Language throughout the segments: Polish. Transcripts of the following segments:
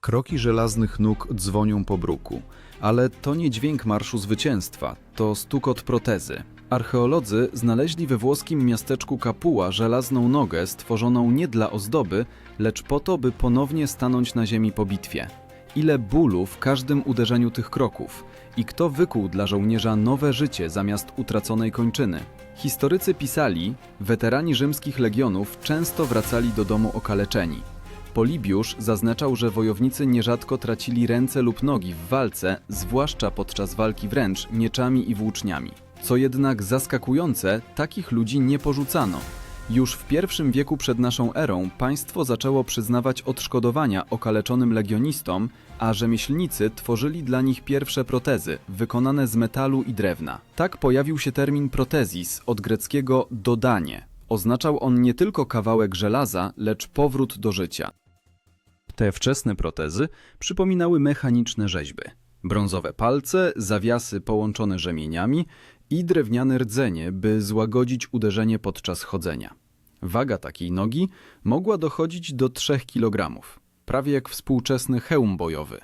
Kroki żelaznych nóg dzwonią po bruku, ale to nie dźwięk marszu zwycięstwa, to stukot protezy. Archeolodzy znaleźli we włoskim miasteczku Kapuła żelazną nogę stworzoną nie dla ozdoby, lecz po to, by ponownie stanąć na ziemi po bitwie. Ile bólu w każdym uderzeniu tych kroków i kto wykuł dla żołnierza nowe życie zamiast utraconej kończyny. Historycy pisali, weterani rzymskich legionów często wracali do domu okaleczeni. Polibiusz zaznaczał, że wojownicy nierzadko tracili ręce lub nogi w walce, zwłaszcza podczas walki wręcz mieczami i włóczniami. Co jednak zaskakujące, takich ludzi nie porzucano. Już w I wieku przed naszą erą państwo zaczęło przyznawać odszkodowania okaleczonym legionistom, a rzemieślnicy tworzyli dla nich pierwsze protezy, wykonane z metalu i drewna. Tak pojawił się termin protezis, od greckiego dodanie. Oznaczał on nie tylko kawałek żelaza, lecz powrót do życia. Te wczesne protezy przypominały mechaniczne rzeźby. Brązowe palce, zawiasy połączone rzemieniami i drewniane rdzenie, by złagodzić uderzenie podczas chodzenia. Waga takiej nogi mogła dochodzić do 3 kg, prawie jak współczesny hełm bojowy.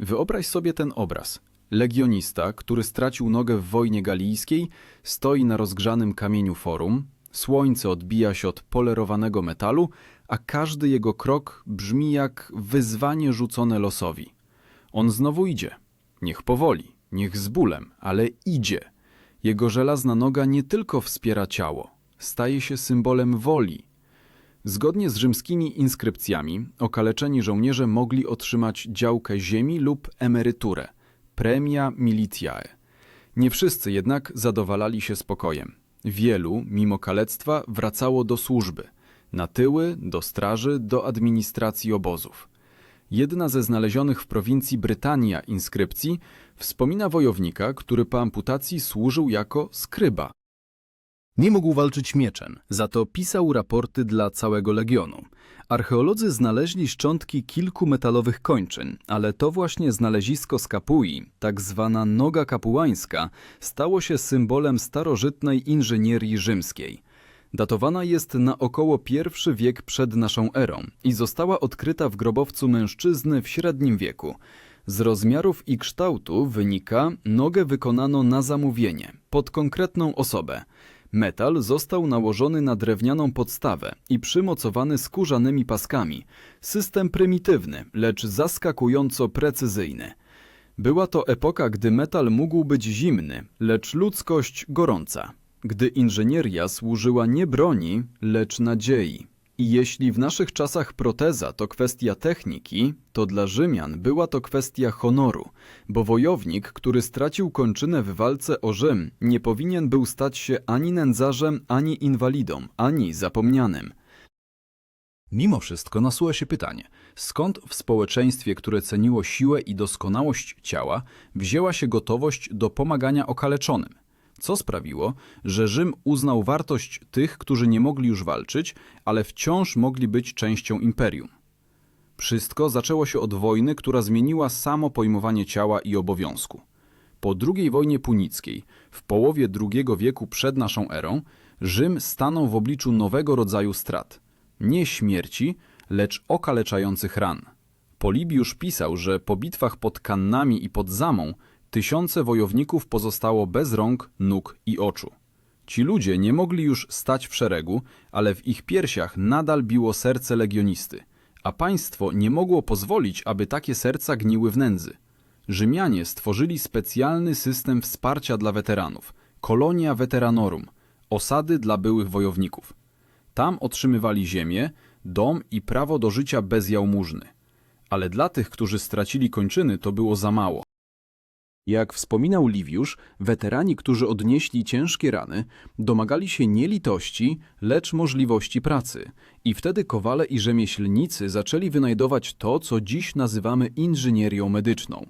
Wyobraź sobie ten obraz. Legionista, który stracił nogę w wojnie galijskiej, stoi na rozgrzanym kamieniu forum, słońce odbija się od polerowanego metalu, a każdy jego krok brzmi jak wyzwanie rzucone losowi. On znowu idzie. Niech powoli, niech z bólem, ale idzie. Jego żelazna noga nie tylko wspiera ciało, staje się symbolem woli. Zgodnie z rzymskimi inskrypcjami, okaleczeni żołnierze mogli otrzymać działkę ziemi lub emeryturę, premia militiae. Nie wszyscy jednak zadowalali się spokojem. Wielu, mimo kalectwa, wracało do służby, na tyły, do straży, do administracji obozów. Jedna ze znalezionych w prowincji Brytania inskrypcji wspomina wojownika, który po amputacji służył jako skryba. Nie mógł walczyć mieczem, za to pisał raporty dla całego legionu. Archeolodzy znaleźli szczątki kilku metalowych kończyn, ale to właśnie znalezisko z Kapui, tak zwana noga kapułańska, stało się symbolem starożytnej inżynierii rzymskiej. Datowana jest na około I wiek przed naszą erą i została odkryta w grobowcu mężczyzny w średnim wieku. Z rozmiarów i kształtu wynika, nogę wykonano na zamówienie, pod konkretną osobę. Metal został nałożony na drewnianą podstawę i przymocowany skórzanymi paskami. System prymitywny, lecz zaskakująco precyzyjny. Była to epoka, gdy metal mógł być zimny, lecz ludzkość gorąca. Gdy inżynieria służyła nie broni, lecz nadziei. I jeśli w naszych czasach proteza to kwestia techniki, to dla Rzymian była to kwestia honoru, bo wojownik, który stracił kończynę w walce o Rzym, nie powinien był stać się ani nędzarzem, ani inwalidą, ani zapomnianym. Mimo wszystko nasuwa się pytanie, skąd w społeczeństwie, które ceniło siłę i doskonałość ciała, wzięła się gotowość do pomagania okaleczonym? Co sprawiło, że Rzym uznał wartość tych, którzy nie mogli już walczyć, ale wciąż mogli być częścią imperium? Wszystko zaczęło się od wojny, która zmieniła samo pojmowanie ciała i obowiązku. Po II wojnie punickiej, w połowie II wieku przed naszą erą, Rzym stanął w obliczu nowego rodzaju strat. Nie śmierci, lecz okaleczających ran. Polibiusz pisał, że po bitwach pod Kannami i pod Zamą tysiące wojowników pozostało bez rąk, nóg i oczu. Ci ludzie nie mogli już stać w szeregu, ale w ich piersiach nadal biło serce legionisty, a państwo nie mogło pozwolić, aby takie serca gniły w nędzy. Rzymianie stworzyli specjalny system wsparcia dla weteranów Colonia Veteranorum osady dla byłych wojowników. Tam otrzymywali ziemię, dom i prawo do życia bez jałmużny. Ale dla tych, którzy stracili kończyny, to było za mało. Jak wspominał Liwiusz, weterani, którzy odnieśli ciężkie rany, domagali się nie litości, lecz możliwości pracy. I wtedy kowale i rzemieślnicy zaczęli wynajdować to, co dziś nazywamy inżynierią medyczną.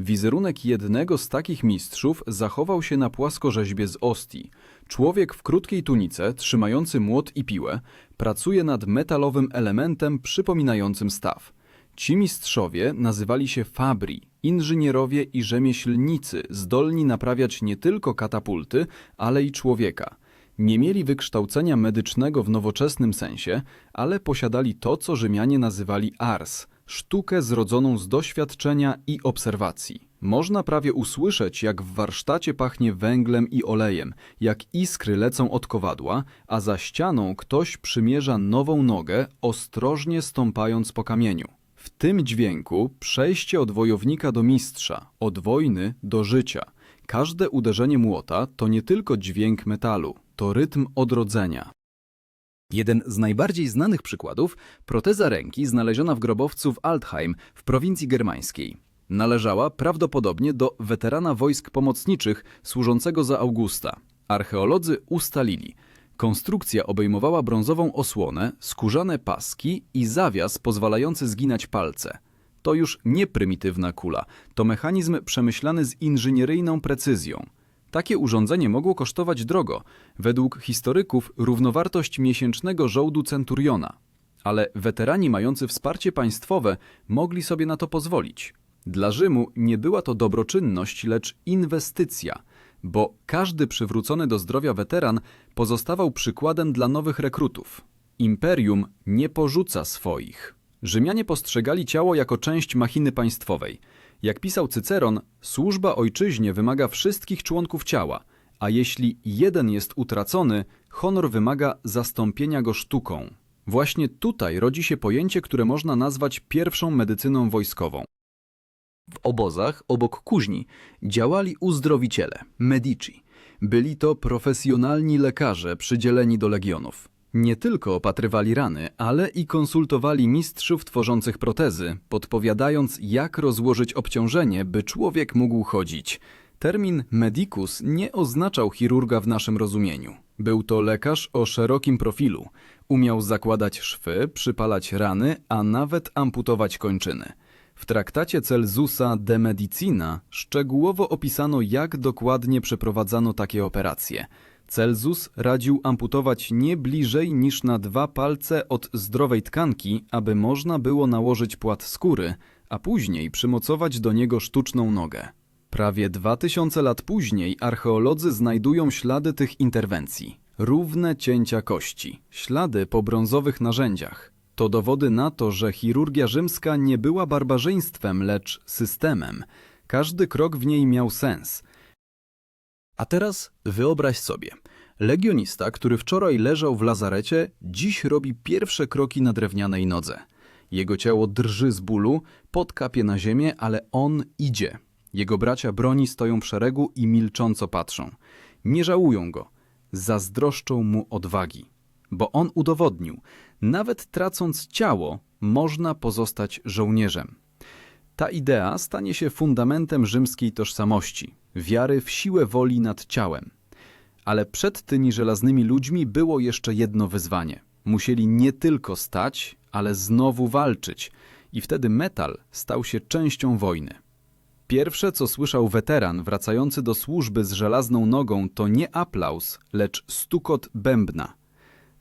Wizerunek jednego z takich mistrzów zachował się na płaskorzeźbie z Ostii. Człowiek w krótkiej tunice, trzymający młot i piłę, pracuje nad metalowym elementem przypominającym staw. Ci mistrzowie nazywali się fabri, inżynierowie i rzemieślnicy, zdolni naprawiać nie tylko katapulty, ale i człowieka. Nie mieli wykształcenia medycznego w nowoczesnym sensie, ale posiadali to, co Rzymianie nazywali ars sztukę zrodzoną z doświadczenia i obserwacji. Można prawie usłyszeć, jak w warsztacie pachnie węglem i olejem, jak iskry lecą od kowadła, a za ścianą ktoś przymierza nową nogę, ostrożnie stąpając po kamieniu. W tym dźwięku przejście od wojownika do mistrza, od wojny do życia. Każde uderzenie młota to nie tylko dźwięk metalu, to rytm odrodzenia. Jeden z najbardziej znanych przykładów proteza ręki znaleziona w grobowcu w Altheim w prowincji germańskiej. Należała prawdopodobnie do weterana wojsk pomocniczych służącego za Augusta. Archeolodzy ustalili, konstrukcja obejmowała brązową osłonę, skórzane paski i zawias pozwalający zginać palce. To już nie prymitywna kula, to mechanizm przemyślany z inżynieryjną precyzją. Takie urządzenie mogło kosztować drogo. Według historyków równowartość miesięcznego żołdu centuriona. Ale weterani mający wsparcie państwowe mogli sobie na to pozwolić. Dla Rzymu nie była to dobroczynność, lecz inwestycja, bo każdy przywrócony do zdrowia weteran pozostawał przykładem dla nowych rekrutów. Imperium nie porzuca swoich. Rzymianie postrzegali ciało jako część machiny państwowej. Jak pisał Cyceron, służba ojczyźnie wymaga wszystkich członków ciała, a jeśli jeden jest utracony, honor wymaga zastąpienia go sztuką. Właśnie tutaj rodzi się pojęcie, które można nazwać pierwszą medycyną wojskową. W obozach obok kuźni działali uzdrowiciele, medici. Byli to profesjonalni lekarze przydzieleni do legionów. Nie tylko opatrywali rany, ale i konsultowali mistrzów tworzących protezy, podpowiadając jak rozłożyć obciążenie, by człowiek mógł chodzić. Termin medicus nie oznaczał chirurga w naszym rozumieniu. Był to lekarz o szerokim profilu. Umiał zakładać szwy, przypalać rany, a nawet amputować kończyny. W traktacie Celsusa de Medicina szczegółowo opisano, jak dokładnie przeprowadzano takie operacje. Celsus radził amputować nie bliżej niż na dwa palce od zdrowej tkanki, aby można było nałożyć płat skóry, a później przymocować do niego sztuczną nogę. Prawie 2000 lat później archeolodzy znajdują ślady tych interwencji. Równe cięcia kości, ślady po brązowych narzędziach. To dowody na to, że chirurgia rzymska nie była barbarzyństwem, lecz systemem. Każdy krok w niej miał sens. A teraz wyobraź sobie, legionista, który wczoraj leżał w lazarecie, dziś robi pierwsze kroki na drewnianej nodze. Jego ciało drży z bólu, pot kapie na ziemię, ale on idzie. Jego bracia broni stoją w szeregu i milcząco patrzą. Nie żałują go, zazdroszczą mu odwagi, bo on udowodnił, nawet tracąc ciało, można pozostać żołnierzem. Ta idea stanie się fundamentem rzymskiej tożsamości, wiary w siłę woli nad ciałem. Ale przed tymi żelaznymi ludźmi było jeszcze jedno wyzwanie. Musieli nie tylko stać, ale znowu walczyć, i wtedy metal stał się częścią wojny. Pierwsze, co słyszał weteran wracający do służby z żelazną nogą, to nie aplauz, lecz stukot bębna.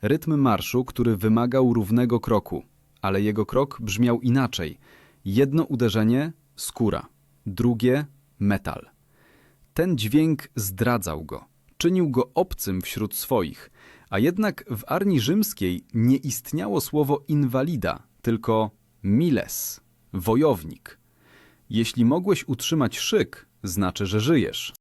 Rytm marszu, który wymagał równego kroku, ale jego krok brzmiał inaczej. Jedno uderzenie skóra, drugie metal. Ten dźwięk zdradzał go, czynił go obcym wśród swoich, a jednak w armii rzymskiej nie istniało słowo inwalida, tylko miles, wojownik. Jeśli mogłeś utrzymać szyk, znaczy, że żyjesz.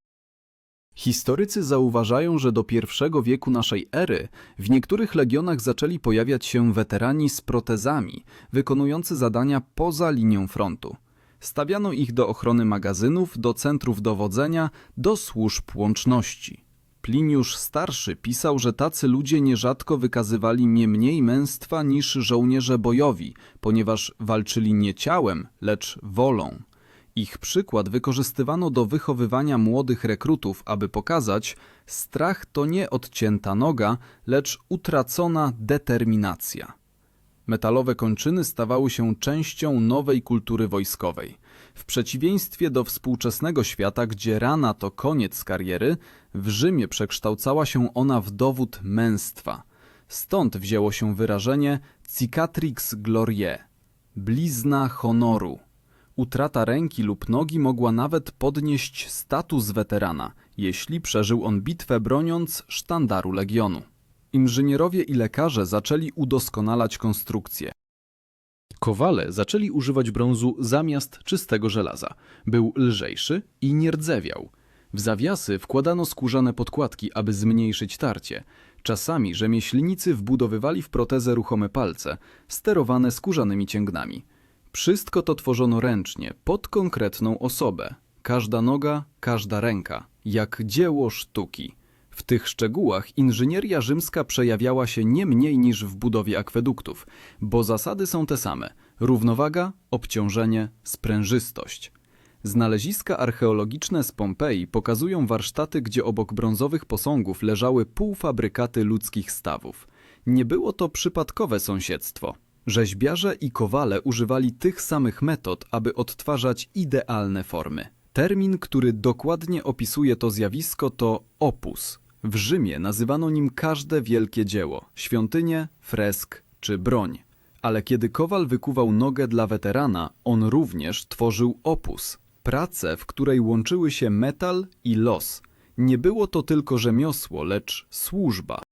Historycy zauważają, że do I wieku naszej ery w niektórych legionach zaczęli pojawiać się weterani z protezami, wykonujący zadania poza linią frontu. Stawiano ich do ochrony magazynów, do centrów dowodzenia, do służb łączności. Pliniusz Starszy pisał, że tacy ludzie nierzadko wykazywali nie mniej męstwa niż żołnierze bojowi, ponieważ walczyli nie ciałem, lecz wolą. Ich przykład wykorzystywano do wychowywania młodych rekrutów, aby pokazać, strach to nie odcięta noga, lecz utracona determinacja. Metalowe kończyny stawały się częścią nowej kultury wojskowej. W przeciwieństwie do współczesnego świata, gdzie rana to koniec kariery, w Rzymie przekształcała się ona w dowód męstwa. Stąd wzięło się wyrażenie cicatrix gloriae blizna honoru. Utrata ręki lub nogi mogła nawet podnieść status weterana, jeśli przeżył on bitwę broniąc sztandaru legionu. Inżynierowie i lekarze zaczęli udoskonalać konstrukcję. Kowale zaczęli używać brązu zamiast czystego żelaza. Był lżejszy i nie rdzewiał. W zawiasy wkładano skórzane podkładki, aby zmniejszyć tarcie. Czasami rzemieślnicy wbudowywali w protezę ruchome palce, sterowane skórzanymi cięgnami. Wszystko to tworzono ręcznie, pod konkretną osobę. Każda noga, każda ręka, jak dzieło sztuki. W tych szczegółach inżynieria rzymska przejawiała się nie mniej niż w budowie akweduktów, bo zasady są te same: równowaga, obciążenie, sprężystość. Znaleziska archeologiczne z Pompeji pokazują warsztaty, gdzie obok brązowych posągów leżały półfabrykaty ludzkich stawów. Nie było to przypadkowe sąsiedztwo. Rzeźbiarze i kowale używali tych samych metod, aby odtwarzać idealne formy. Termin, który dokładnie opisuje to zjawisko, to opus. W Rzymie nazywano nim każde wielkie dzieło świątynię, fresk czy broń. Ale kiedy kowal wykuwał nogę dla weterana, on również tworzył opus pracę, w której łączyły się metal i los. Nie było to tylko rzemiosło, lecz służba.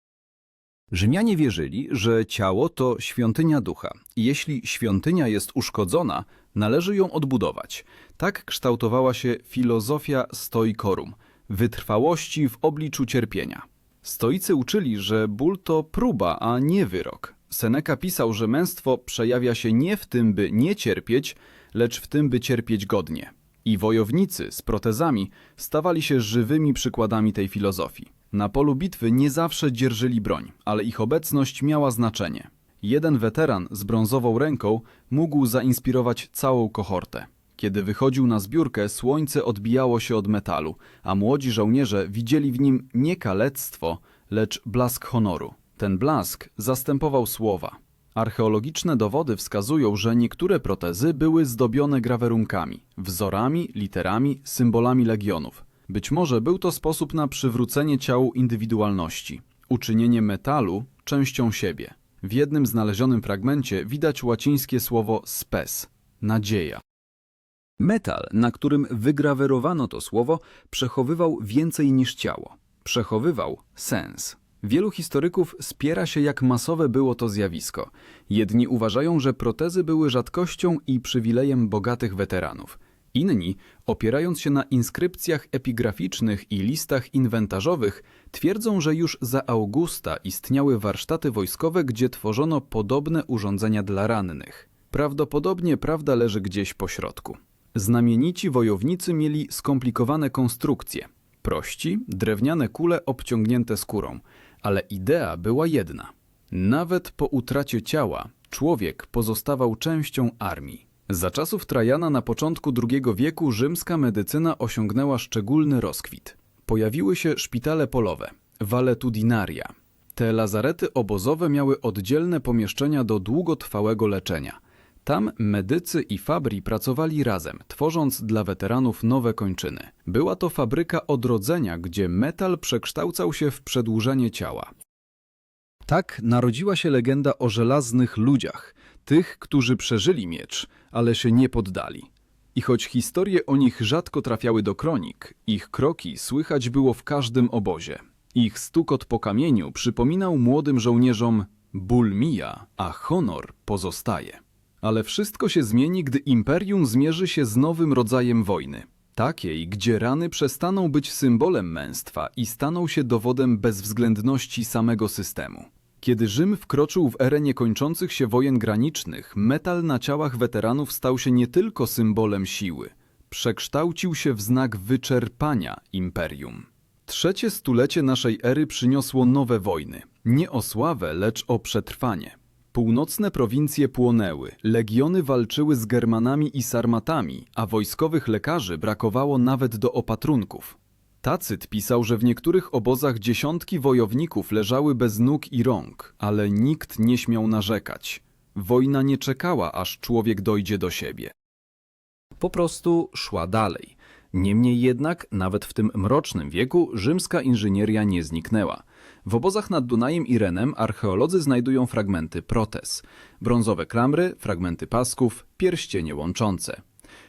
Rzymianie wierzyli, że ciało to świątynia ducha. i Jeśli świątynia jest uszkodzona, należy ją odbudować. Tak kształtowała się filozofia stoikorum wytrwałości w obliczu cierpienia. Stoicy uczyli, że ból to próba, a nie wyrok. Seneca pisał, że męstwo przejawia się nie w tym, by nie cierpieć, lecz w tym, by cierpieć godnie. I wojownicy z protezami stawali się żywymi przykładami tej filozofii. Na polu bitwy nie zawsze dzierżyli broń, ale ich obecność miała znaczenie. Jeden weteran z brązową ręką mógł zainspirować całą kohortę. Kiedy wychodził na zbiórkę, słońce odbijało się od metalu, a młodzi żołnierze widzieli w nim nie kalectwo, lecz blask honoru. Ten blask zastępował słowa. Archeologiczne dowody wskazują, że niektóre protezy były zdobione grawerunkami, wzorami, literami, symbolami legionów. Być może był to sposób na przywrócenie ciału indywidualności, uczynienie metalu częścią siebie. W jednym znalezionym fragmencie widać łacińskie słowo spes nadzieja. Metal, na którym wygrawerowano to słowo, przechowywał więcej niż ciało. Przechowywał sens. Wielu historyków spiera się, jak masowe było to zjawisko. Jedni uważają, że protezy były rzadkością i przywilejem bogatych weteranów. Inni, opierając się na inskrypcjach epigraficznych i listach inwentarzowych, twierdzą, że już za Augusta istniały warsztaty wojskowe, gdzie tworzono podobne urządzenia dla rannych. Prawdopodobnie prawda leży gdzieś po środku. Znamienici wojownicy mieli skomplikowane konstrukcje. Prości, drewniane kule obciągnięte skórą, ale idea była jedna. Nawet po utracie ciała człowiek pozostawał częścią armii. Za czasów Trajana na początku II wieku rzymska medycyna osiągnęła szczególny rozkwit. Pojawiły się szpitale polowe, valetudinaria. Te lazarety obozowe miały oddzielne pomieszczenia do długotrwałego leczenia – tam medycy i fabri pracowali razem, tworząc dla weteranów nowe kończyny. Była to fabryka odrodzenia, gdzie metal przekształcał się w przedłużenie ciała. Tak narodziła się legenda o żelaznych ludziach, tych, którzy przeżyli miecz, ale się nie poddali. I choć historie o nich rzadko trafiały do kronik, ich kroki słychać było w każdym obozie. Ich stukot po kamieniu przypominał młodym żołnierzom ból mija, a honor pozostaje. Ale wszystko się zmieni, gdy imperium zmierzy się z nowym rodzajem wojny. Takiej, gdzie rany przestaną być symbolem męstwa i staną się dowodem bezwzględności samego systemu. Kiedy Rzym wkroczył w erę niekończących się wojen granicznych, metal na ciałach weteranów stał się nie tylko symbolem siły, przekształcił się w znak wyczerpania imperium. Trzecie stulecie naszej ery przyniosło nowe wojny. Nie o sławę, lecz o przetrwanie. Północne prowincje płonęły, legiony walczyły z Germanami i Sarmatami, a wojskowych lekarzy brakowało nawet do opatrunków. Tacyt pisał, że w niektórych obozach dziesiątki wojowników leżały bez nóg i rąk, ale nikt nie śmiał narzekać. Wojna nie czekała, aż człowiek dojdzie do siebie. Po prostu szła dalej. Niemniej jednak, nawet w tym mrocznym wieku, rzymska inżynieria nie zniknęła. W obozach nad Dunajem i Renem archeolodzy znajdują fragmenty protez, brązowe klamry, fragmenty pasków, pierścienie łączące.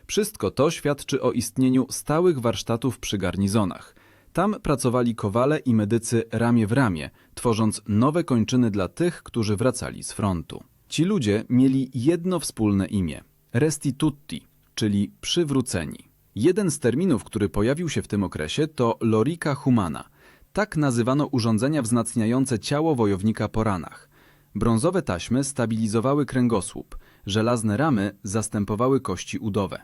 Wszystko to świadczy o istnieniu stałych warsztatów przy garnizonach. Tam pracowali kowale i medycy ramię w ramię, tworząc nowe kończyny dla tych, którzy wracali z frontu. Ci ludzie mieli jedno wspólne imię restituti, czyli przywróceni. Jeden z terminów, który pojawił się w tym okresie, to lorica humana. Tak nazywano urządzenia wzmacniające ciało wojownika po ranach. Brązowe taśmy stabilizowały kręgosłup, żelazne ramy zastępowały kości udowe.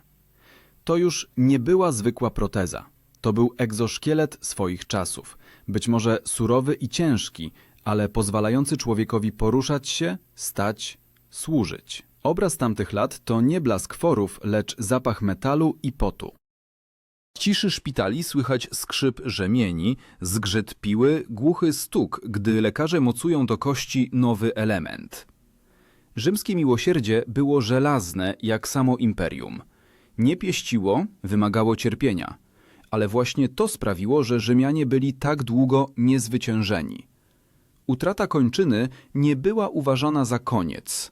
To już nie była zwykła proteza. To był egzoszkielet swoich czasów. Być może surowy i ciężki, ale pozwalający człowiekowi poruszać się, stać, służyć. Obraz tamtych lat to nie blask forów, lecz zapach metalu i potu. W ciszy szpitali słychać skrzyp rzemieni, zgrzyt piły, głuchy stuk, gdy lekarze mocują do kości nowy element. Rzymskie miłosierdzie było żelazne jak samo imperium. Nie pieściło, wymagało cierpienia, ale właśnie to sprawiło, że Rzymianie byli tak długo niezwyciężeni. Utrata kończyny nie była uważana za koniec.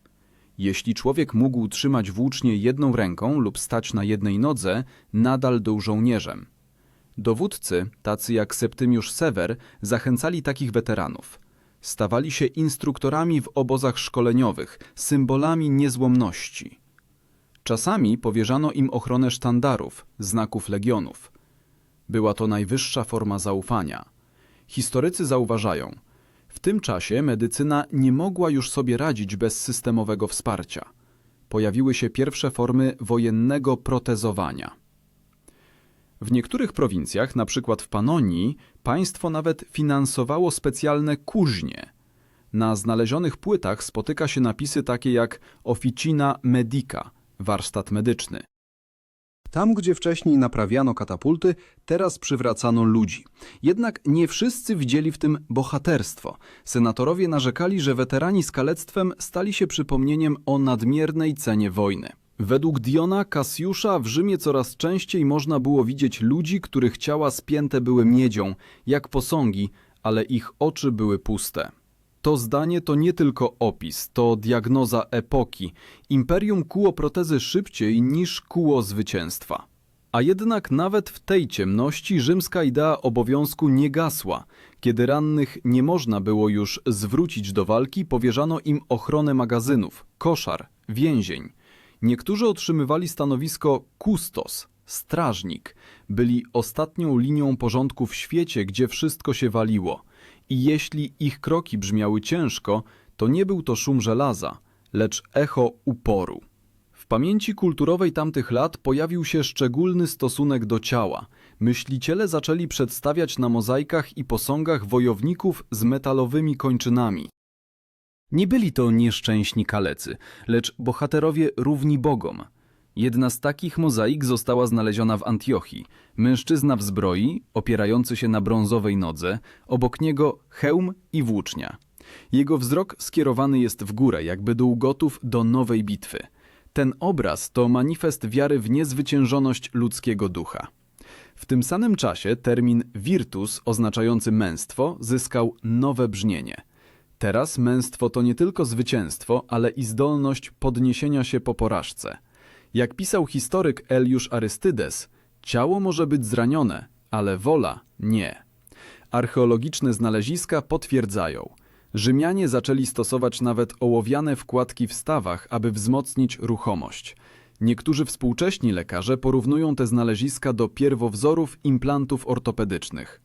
Jeśli człowiek mógł trzymać włócznie jedną ręką lub stać na jednej nodze, nadal był żołnierzem. Dowódcy, tacy jak Septymiusz Sewer, zachęcali takich weteranów. Stawali się instruktorami w obozach szkoleniowych, symbolami niezłomności. Czasami powierzano im ochronę sztandarów, znaków legionów. Była to najwyższa forma zaufania. Historycy zauważają, w tym czasie medycyna nie mogła już sobie radzić bez systemowego wsparcia. Pojawiły się pierwsze formy wojennego protezowania. W niektórych prowincjach, przykład w Panonii, państwo nawet finansowało specjalne kuźnie. Na znalezionych płytach spotyka się napisy takie jak Officina Medica, warsztat medyczny. Tam, gdzie wcześniej naprawiano katapulty, teraz przywracano ludzi. Jednak nie wszyscy widzieli w tym bohaterstwo. Senatorowie narzekali, że weterani z kalectwem stali się przypomnieniem o nadmiernej cenie wojny. Według Diona Cassiusza w Rzymie coraz częściej można było widzieć ludzi, których ciała spięte były miedzią, jak posągi, ale ich oczy były puste. To zdanie to nie tylko opis, to diagnoza epoki. Imperium kuło protezy szybciej niż kuło zwycięstwa. A jednak nawet w tej ciemności rzymska idea obowiązku nie gasła. Kiedy rannych nie można było już zwrócić do walki, powierzano im ochronę magazynów, koszar, więzień. Niektórzy otrzymywali stanowisko kustos, strażnik. Byli ostatnią linią porządku w świecie, gdzie wszystko się waliło – i jeśli ich kroki brzmiały ciężko, to nie był to szum żelaza, lecz echo uporu. W pamięci kulturowej tamtych lat pojawił się szczególny stosunek do ciała. Myśliciele zaczęli przedstawiać na mozaikach i posągach wojowników z metalowymi kończynami. Nie byli to nieszczęśni kalecy, lecz bohaterowie równi bogom. Jedna z takich mozaik została znaleziona w Antiochii. Mężczyzna w zbroi, opierający się na brązowej nodze, obok niego hełm i włócznia. Jego wzrok skierowany jest w górę, jakby dół gotów do nowej bitwy. Ten obraz to manifest wiary w niezwyciężoność ludzkiego ducha. W tym samym czasie termin virtus, oznaczający męstwo, zyskał nowe brzmienie. Teraz męstwo to nie tylko zwycięstwo, ale i zdolność podniesienia się po porażce – jak pisał historyk Eliusz Arystydes, ciało może być zranione, ale wola nie. Archeologiczne znaleziska potwierdzają. Rzymianie zaczęli stosować nawet ołowiane wkładki w stawach, aby wzmocnić ruchomość. Niektórzy współcześni lekarze porównują te znaleziska do pierwowzorów implantów ortopedycznych.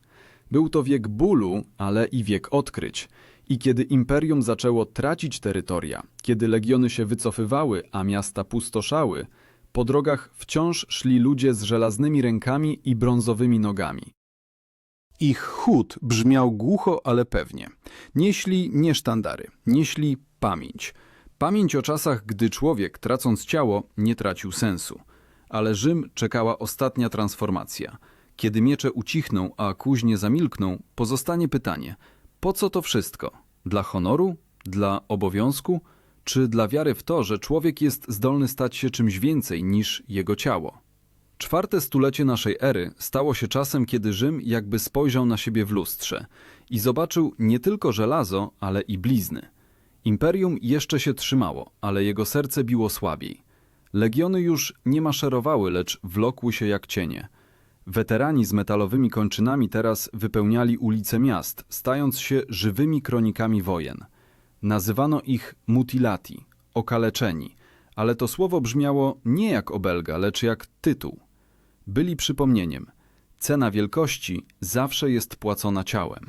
Był to wiek bólu, ale i wiek odkryć. I kiedy imperium zaczęło tracić terytoria, kiedy legiony się wycofywały, a miasta pustoszały, po drogach wciąż szli ludzie z żelaznymi rękami i brązowymi nogami. Ich chód brzmiał głucho, ale pewnie. Nieśli nie sztandary, nieśli pamięć. Pamięć o czasach, gdy człowiek, tracąc ciało, nie tracił sensu. Ale Rzym czekała ostatnia transformacja. Kiedy miecze ucichną, a kuźnie zamilkną, pozostanie pytanie – po co to wszystko? Dla honoru? Dla obowiązku? Czy dla wiary w to, że człowiek jest zdolny stać się czymś więcej niż jego ciało? Czwarte stulecie naszej ery stało się czasem, kiedy Rzym jakby spojrzał na siebie w lustrze i zobaczył nie tylko żelazo, ale i blizny. Imperium jeszcze się trzymało, ale jego serce biło słabiej. Legiony już nie maszerowały, lecz wlokły się jak cienie – Weterani z metalowymi kończynami teraz wypełniali ulice miast, stając się żywymi kronikami wojen. Nazywano ich mutilati, okaleczeni, ale to słowo brzmiało nie jak obelga, lecz jak tytuł. Byli przypomnieniem. Cena wielkości zawsze jest płacona ciałem.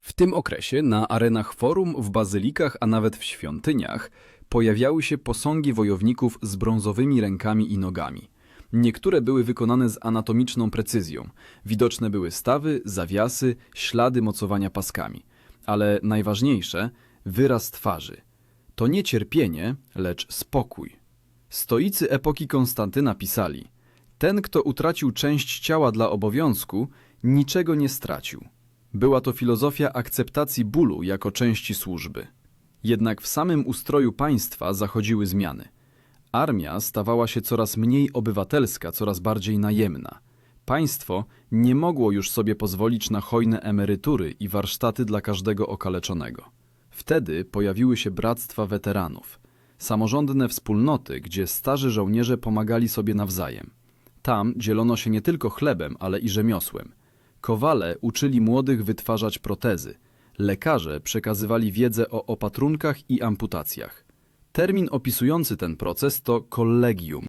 W tym okresie na arenach forum, w bazylikach, a nawet w świątyniach pojawiały się posągi wojowników z brązowymi rękami i nogami. Niektóre były wykonane z anatomiczną precyzją. Widoczne były stawy, zawiasy, ślady mocowania paskami. Ale najważniejsze wyraz twarzy. To nie cierpienie, lecz spokój. Stoicy epoki Konstantyna pisali: Ten, kto utracił część ciała dla obowiązku, niczego nie stracił. Była to filozofia akceptacji bólu jako części służby. Jednak w samym ustroju państwa zachodziły zmiany. Armia stawała się coraz mniej obywatelska, coraz bardziej najemna. Państwo nie mogło już sobie pozwolić na hojne emerytury i warsztaty dla każdego okaleczonego. Wtedy pojawiły się bractwa weteranów, samorządne wspólnoty, gdzie starzy żołnierze pomagali sobie nawzajem. Tam dzielono się nie tylko chlebem, ale i rzemiosłem. Kowale uczyli młodych wytwarzać protezy. Lekarze przekazywali wiedzę o opatrunkach i amputacjach. Termin opisujący ten proces to kollegium.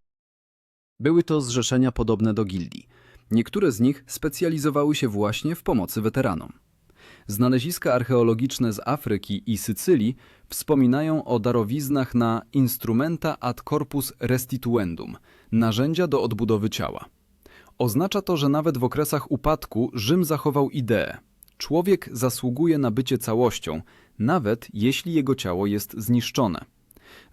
Były to zrzeszenia podobne do gildii. Niektóre z nich specjalizowały się właśnie w pomocy weteranom. Znaleziska archeologiczne z Afryki i Sycylii wspominają o darowiznach na instrumenta ad corpus restituendum, narzędzia do odbudowy ciała. Oznacza to, że nawet w okresach upadku Rzym zachował ideę. Człowiek zasługuje na bycie całością, nawet jeśli jego ciało jest zniszczone.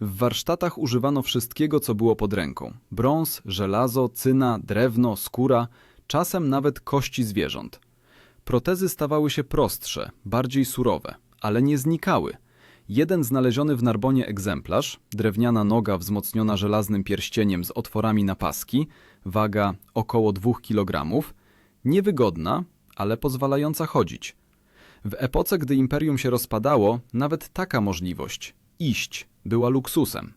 W warsztatach używano wszystkiego, co było pod ręką: brąz, żelazo, cyna, drewno, skóra, czasem nawet kości zwierząt. Protezy stawały się prostsze, bardziej surowe, ale nie znikały. Jeden znaleziony w Narbonie egzemplarz, drewniana noga wzmocniona żelaznym pierścieniem z otworami na paski, waga około 2 kg, niewygodna, ale pozwalająca chodzić. W epoce, gdy imperium się rozpadało, nawet taka możliwość iść była luksusem.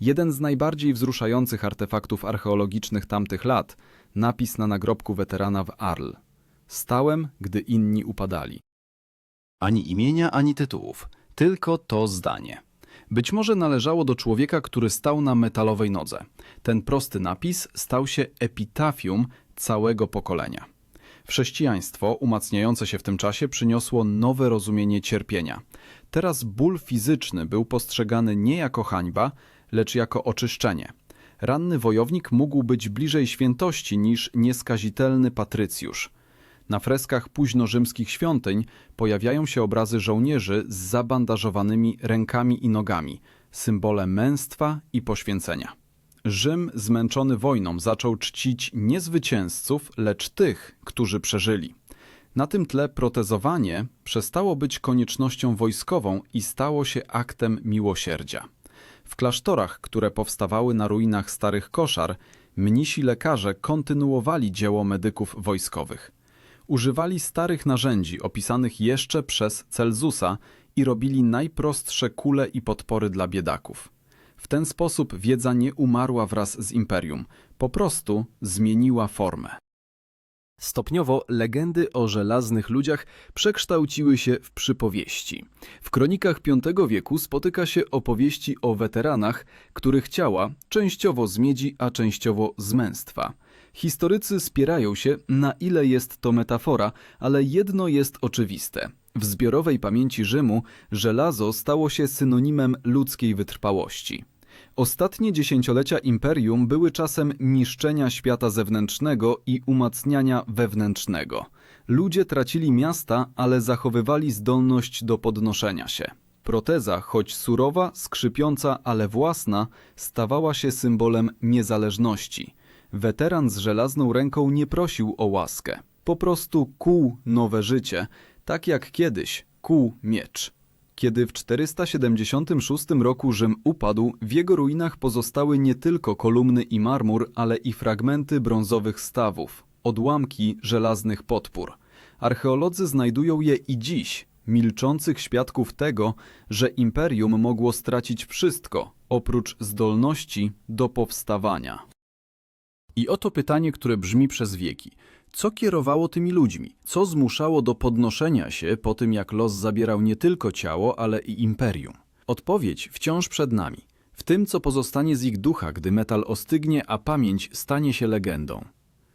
Jeden z najbardziej wzruszających artefaktów archeologicznych tamtych lat napis na nagrobku weterana w Arl. Stałem, gdy inni upadali. Ani imienia, ani tytułów, tylko to zdanie. Być może należało do człowieka, który stał na metalowej nodze. Ten prosty napis stał się epitafium całego pokolenia. Chrześcijaństwo, umacniające się w tym czasie, przyniosło nowe rozumienie cierpienia. Teraz ból fizyczny był postrzegany nie jako hańba, lecz jako oczyszczenie. Ranny wojownik mógł być bliżej świętości niż nieskazitelny patrycjusz. Na freskach późnorzymskich świątyń pojawiają się obrazy żołnierzy z zabandażowanymi rękami i nogami, symbole męstwa i poświęcenia. Rzym, zmęczony wojną, zaczął czcić nie zwycięzców, lecz tych, którzy przeżyli. Na tym tle protezowanie przestało być koniecznością wojskową i stało się aktem miłosierdzia. W klasztorach, które powstawały na ruinach starych koszar, mnisi lekarze kontynuowali dzieło medyków wojskowych. Używali starych narzędzi opisanych jeszcze przez Celzusa i robili najprostsze kule i podpory dla biedaków. W ten sposób wiedza nie umarła wraz z imperium, po prostu zmieniła formę. Stopniowo legendy o żelaznych ludziach przekształciły się w przypowieści. W kronikach V wieku spotyka się opowieści o weteranach, których ciała częściowo z miedzi, a częściowo z męstwa. Historycy spierają się, na ile jest to metafora, ale jedno jest oczywiste. W zbiorowej pamięci Rzymu żelazo stało się synonimem ludzkiej wytrwałości. Ostatnie dziesięciolecia imperium były czasem niszczenia świata zewnętrznego i umacniania wewnętrznego. Ludzie tracili miasta, ale zachowywali zdolność do podnoszenia się. Proteza, choć surowa, skrzypiąca, ale własna, stawała się symbolem niezależności. Weteran z żelazną ręką nie prosił o łaskę. Po prostu kuł nowe życie, tak jak kiedyś kuł miecz. Kiedy w 476 roku Rzym upadł, w jego ruinach pozostały nie tylko kolumny i marmur, ale i fragmenty brązowych stawów, odłamki żelaznych podpór. Archeolodzy znajdują je i dziś, milczących świadków tego, że imperium mogło stracić wszystko, oprócz zdolności do powstawania. I oto pytanie, które brzmi przez wieki. Co kierowało tymi ludźmi? Co zmuszało do podnoszenia się po tym, jak los zabierał nie tylko ciało, ale i imperium? Odpowiedź wciąż przed nami. W tym, co pozostanie z ich ducha, gdy metal ostygnie, a pamięć stanie się legendą.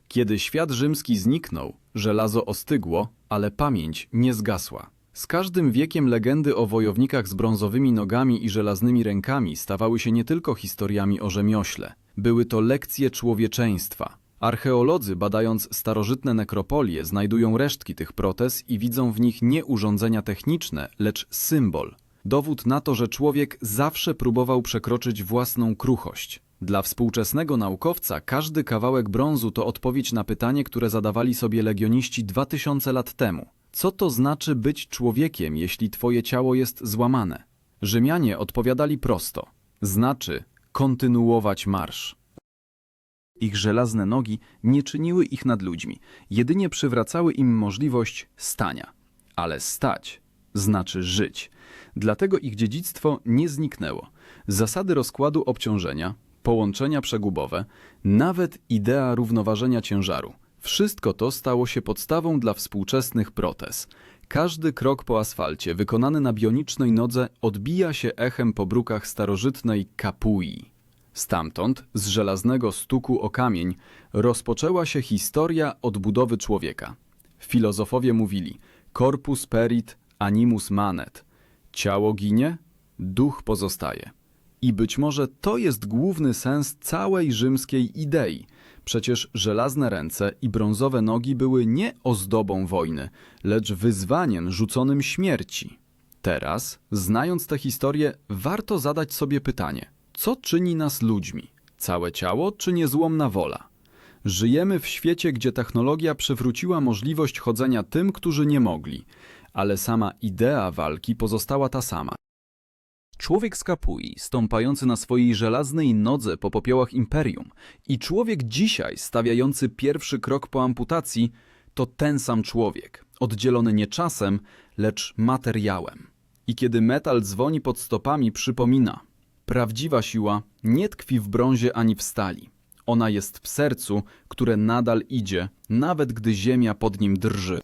Kiedy świat rzymski zniknął, żelazo ostygło, ale pamięć nie zgasła. Z każdym wiekiem legendy o wojownikach z brązowymi nogami i żelaznymi rękami stawały się nie tylko historiami o rzemiośle. Były to lekcje człowieczeństwa. Archeolodzy, badając starożytne nekropolie, znajdują resztki tych protez i widzą w nich nie urządzenia techniczne, lecz symbol. Dowód na to, że człowiek zawsze próbował przekroczyć własną kruchość. Dla współczesnego naukowca każdy kawałek brązu to odpowiedź na pytanie, które zadawali sobie legioniści 2000 lat temu. Co to znaczy być człowiekiem, jeśli twoje ciało jest złamane? Rzymianie odpowiadali prosto. Znaczy kontynuować marsz. Ich żelazne nogi nie czyniły ich nad ludźmi, jedynie przywracały im możliwość stania. Ale stać znaczy żyć. Dlatego ich dziedzictwo nie zniknęło. Zasady rozkładu obciążenia, połączenia przegubowe, nawet idea równoważenia ciężaru. Wszystko to stało się podstawą dla współczesnych protez. Każdy krok po asfalcie wykonany na bionicznej nodze odbija się echem po brukach starożytnej kapui. Stamtąd, z żelaznego stuku o kamień, rozpoczęła się historia odbudowy człowieka. Filozofowie mówili corpus perit, animus manet. Ciało ginie, duch pozostaje. I być może to jest główny sens całej rzymskiej idei. Przecież żelazne ręce i brązowe nogi były nie ozdobą wojny, lecz wyzwaniem rzuconym śmierci. Teraz, znając tę historię, warto zadać sobie pytanie: co czyni nas ludźmi? Całe ciało czy niezłomna wola? Żyjemy w świecie, gdzie technologia przywróciła możliwość chodzenia tym, którzy nie mogli, ale sama idea walki pozostała ta sama. Człowiek z Kapui, stąpający na swojej żelaznej nodze po popiołach imperium, i człowiek dzisiaj stawiający pierwszy krok po amputacji, to ten sam człowiek, oddzielony nie czasem, lecz materiałem. I kiedy metal dzwoni pod stopami, przypomina: prawdziwa siła nie tkwi w brązie ani w stali. Ona jest w sercu, które nadal idzie, nawet gdy ziemia pod nim drży.